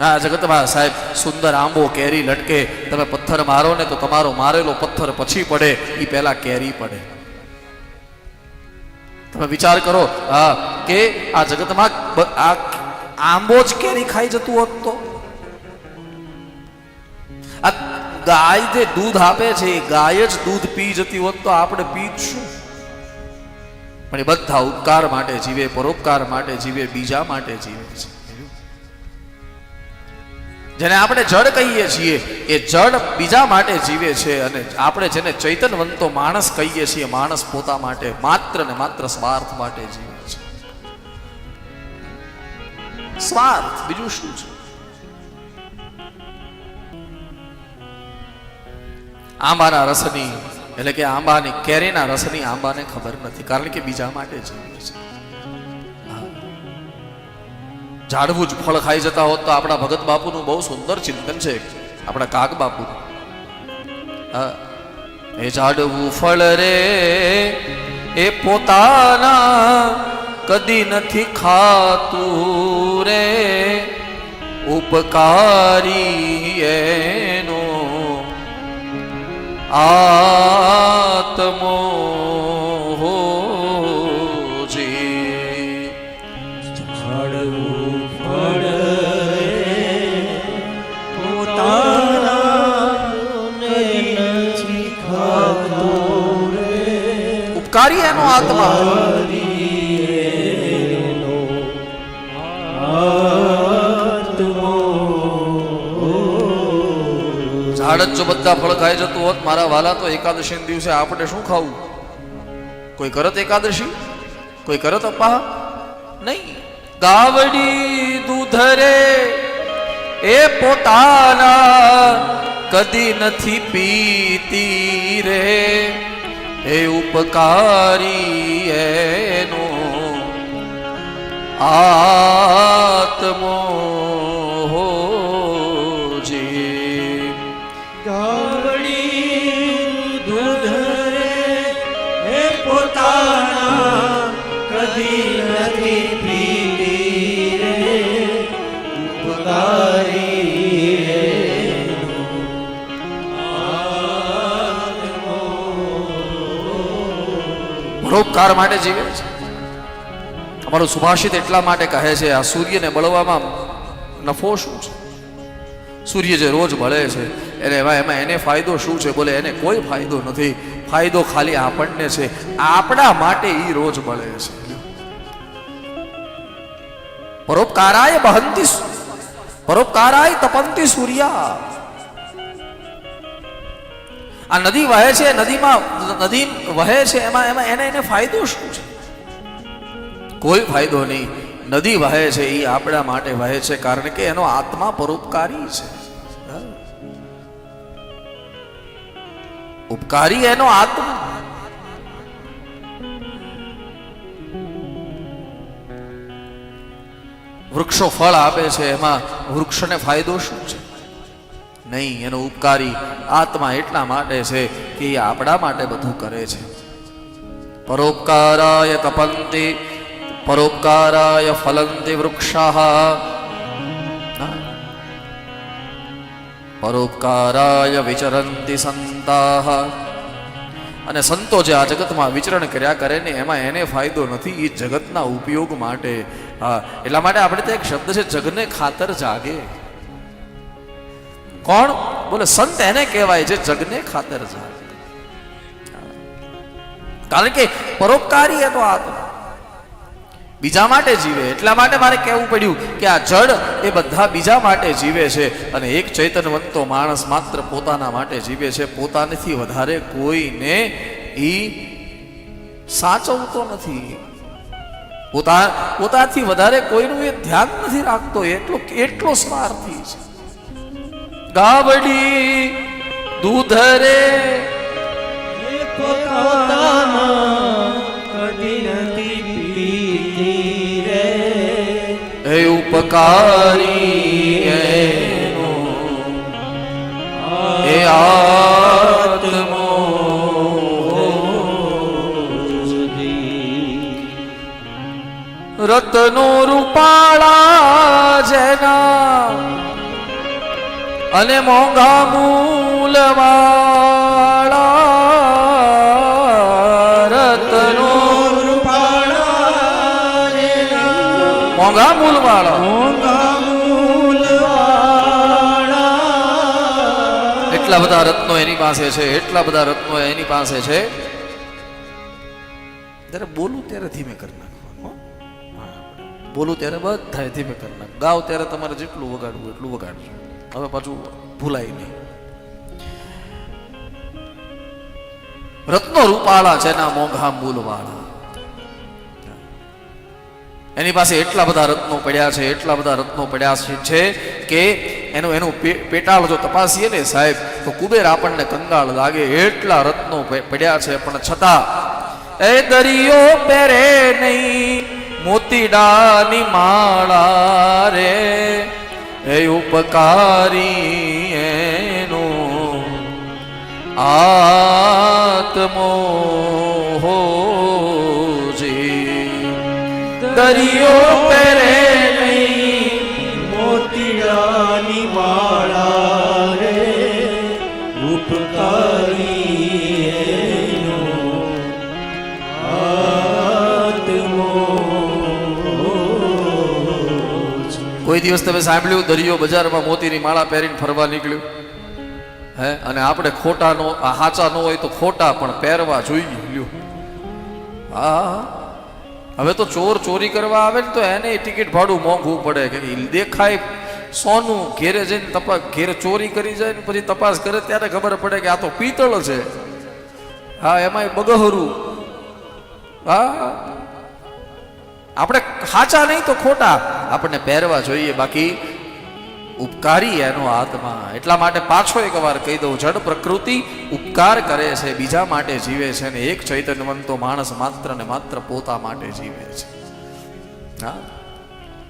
હા જગતમાં સાહેબ, સુંદર આંબો કેરી લટકે, તમે પથ્થર મારો ને તો તમારો મારેલો પથ્થર પછી પડે એ પહેલા કેરી પડે. તમે વિચાર કરો, હા, કે આ જગતમાં આ આંબો જ કેરી ખાઈ જતું હોત તો? આ ગાય જે દૂધ આપે છે, એ ગાય જ દૂધ પી જતી હોત તો આપણે પી શું પણ એ બધા ઉપકાર માટે જીવે, પરોપકાર માટે જીવે, બીજા માટે જીવે છે. જેને આપણે જડ કહીએ છીએ, એ જડ બીજા માટે જીવે છે અને આપણે જેને ચૈતનવંતો માણસ કહીએ છીએ, માણસ પોતા માટે માત્ર ને માત્ર સ્વાર્થ માટે જીવે છે. સ્વાર્થ બીજું શું છે? આંબાના રસની, એટલે કે આંબાની કેરીના રસની આંબાને ખબર નથી, કારણ કે બીજા માટે જીવે છે. ઝાડવું જ ફળ ખાઈ જતા હોત તો આપણા ભગત બાપુનું બહુ સુંદર ચિંતન છે. આપણા કાક બાપુ. એ ઝાડવું ફળ રે, એ પોતાના કદી નથી ખાતું રે. ઉપકારી એનો આત્મો ઉપકારી એનો આત્મા. ઝાડ જો બધા ફળ ખાઈ જતું હોત, મારા વાલા તો એકાદશી દિવસે આપણે શું ખાવું? કોઈ કરત એકાદશી? કોઈ કરત અપા નહીં. ગાવડી દૂધરે એ પોતાના કદી નથી પીતી રે. એ ઉપકારી એનો આત્મો કદી નથી પીતી રે. ઉપકારી પરોપકાર માટે જીવે છે. અમારું સુભાષિત એટલા માટે કહે છે, આ સૂર્યને બળવામાં નફો શું છે? સૂર્ય જે રોજ બળે છે, એને એમાં એમાં એને ફાયદો શું છે? બોલે, એને કોઈ ફાયદો નથી. ફાયદો ખાલી આપણને છે. આપણા માટે એ રોજ બળે છે. પરોપકારાય બહંતી પરોપકારાય તપંતી સૂર્યા. આ નદી વહે છે, નદીમાં નદી વહે છે, એમાં એમાં એને એને ફાયદો શું છે? કોઈ ફાયદો નહીં. નદી વહે છે એ આપણા માટે વહે છે, કારણ કે એનો આત્મા પરોપકારી છે. ઉપકારી એનો આત્મા. વૃક્ષો ફળ આપે છે, એમાં વૃક્ષને ફાયદો શું છે? નહીં, એનો ઉપકારી આત્મા એટલા માટે છે કે એ આપણા માટે બધું કરે છે. પરોપકારાય તપંતિ પરોપકારાય ફલંતિ વૃક્ષા પરોપકારાય વિચરંતિ સંતાહ. અને સંતો જે આ જગતમાં વિચરણ કર્યા કરે ને, એમાં એને ફાયદો નથી, એ જગતના ઉપયોગ માટે. હા, એટલા માટે આપણે ત્યાં એક શબ્દ છે, જગને ખાતર જાગે. કોણ? બોલે, સંત એને કહેવાય છે જગને ખાતર છે. કારણ કે પરોપકારી હતો આત્મા. બીજા માટે જીવે. એટલા માટે મારે કહેવું પડ્યું કે આ જડ એ બધા બીજા માટે જીવે છે અને એક ચૈતનવંતો માણસ માત્ર પોતાના માટે જીવે છે. પોતાનેથી વધારે કોઈને એ સાચવતો નથી. પોતા, પોતાથી વધારે કોઈનું એ ધ્યાન નથી રાખતો. એટલો એટલો સ્વાર્થી છે. ગાવડી એ પીતી રે ઉપકારી હે આત્મો. રતનો રૂપાળા અને મોંઘા મૂલવાળા રતનો. મોંઘા મૂલવાળા. એટલા બધા રત્નો એની પાસે છે, એટલા બધા રત્નો એની પાસે છે. ત્યારે બોલું ત્યારે ધીમે કરી નાખવાનું બોલું ત્યારે બધા ધીમે કરી નાખ ગાવ ત્યારે તમારે જેટલું વગાડવું એટલું વગાડજો. હવે પાછું ભૂલાય નહીં. રત્નો રૂપાળા છે ના મોંઘા મૂલવાળા. એની પાસે એટલા બધા રત્નો પડ્યા છે, એટલા બધા રત્નો પડ્યા છે કે એનું એનું પેટાળ જો તપાસીએ ને સાહેબ, તો કુબેર આપણને કંગાળ લાગે એટલા રત્નો પડ્યા છે, પણ છતાં એ દરિયો પહેરે નહીં, મોતીડાની માળા રે. એ ઉપકારી એનો આત્મો હોજી દરિયો પહેરે નહીં મોતીડાની માળા રે ઉપકારી કોઈ દિવસ તમે સાંભળ્યું, દરિયો બજારમાં મોતીની માળા પહેરીને ફરવા નીકળ્યું? હે? અને આપણે ખોટા નો હાચા ન હોય તો ખોટા પણ પહેરવા જોઈએ હા હવે તો ચોર ચોરી કરવા આવે ને તો એને ટિકિટ ભાડું મોંઘવું પડે કે દેખાય સોનું ઘેરે જઈને તપાસ, ઘેરે ચોરી કરી જાય ને પછી તપાસ કરે ત્યારે ખબર પડે કે આ તો પિત્તળ છે. હા, એમાંય બગહરું. હા. આપણે સાચા નહીં તો ખોટા. આપણને પહેરવા જોઈએ. બાકી ઉપકારી એનો આત્મા. એટલા માટે પાછો એક વાર કહી દઉં, જડ પ્રકૃતિ ઉપકાર કરે છે, બીજા માટે જીવે છે ને એક ચૈતન્યવંતો માણસ માત્ર ને માત્ર પોતા માટે જીવે છે. હા?